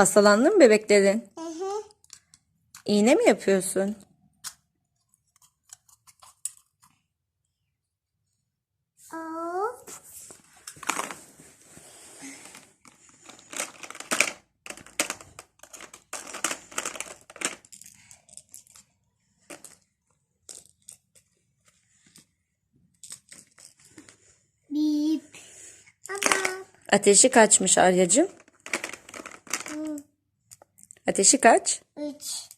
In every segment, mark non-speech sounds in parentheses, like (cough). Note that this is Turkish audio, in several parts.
Hastalandın mı bebeklerin? Hı hı. İğne mi yapıyorsun? Bip. Ateşi kaçmış Aryacığım? Ateşi kaç? Üç.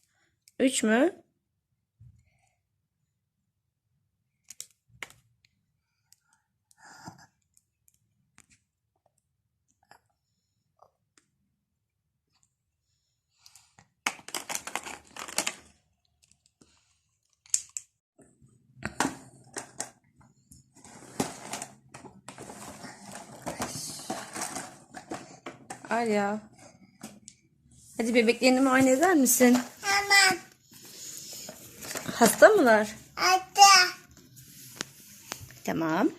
Üç mü? Arya. Hadi bebeklerini muayene eder misin? Hemen. Hasta mılar? Hatta. Tamam.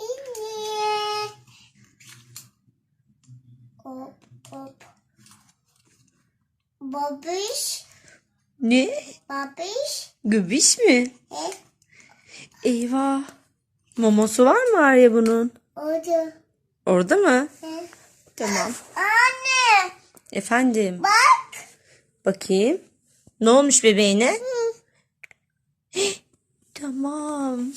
İyi. Hop hop. Babiş. Ne? Babiş. Göbiş mi? He. Eyvah. Maması var mı Arya bunun? Oldu. Orada mı? He. Tamam. Anne. Efendim. Bak. Bakayım. Ne olmuş bebeğine? Tamam. (laughs)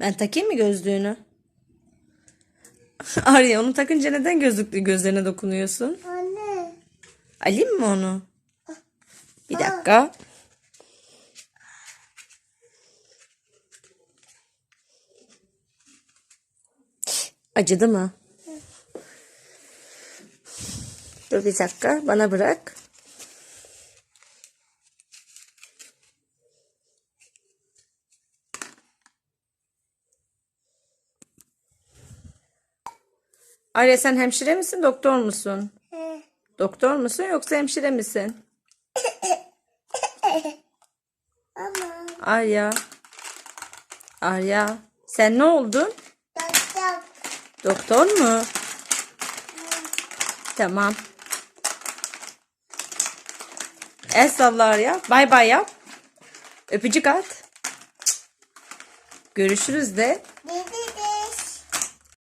ben takayım mı gözlüğünü? (laughs) Arya onu takınca neden gözlüklü gözlerine dokunuyorsun? Anne. Alayım mı onu? Bir dakika. Acıdı mı? Dur bir dakika bana bırak. Arya sen hemşire misin doktor musun? He. Doktor musun yoksa hemşire misin? Ama. Arya. Arya. Sen ne oldun? Doktor. Doktor mu? Tamam. El salla Arya. Bay bay yap. Öpücük at. Görüşürüz de. Dedi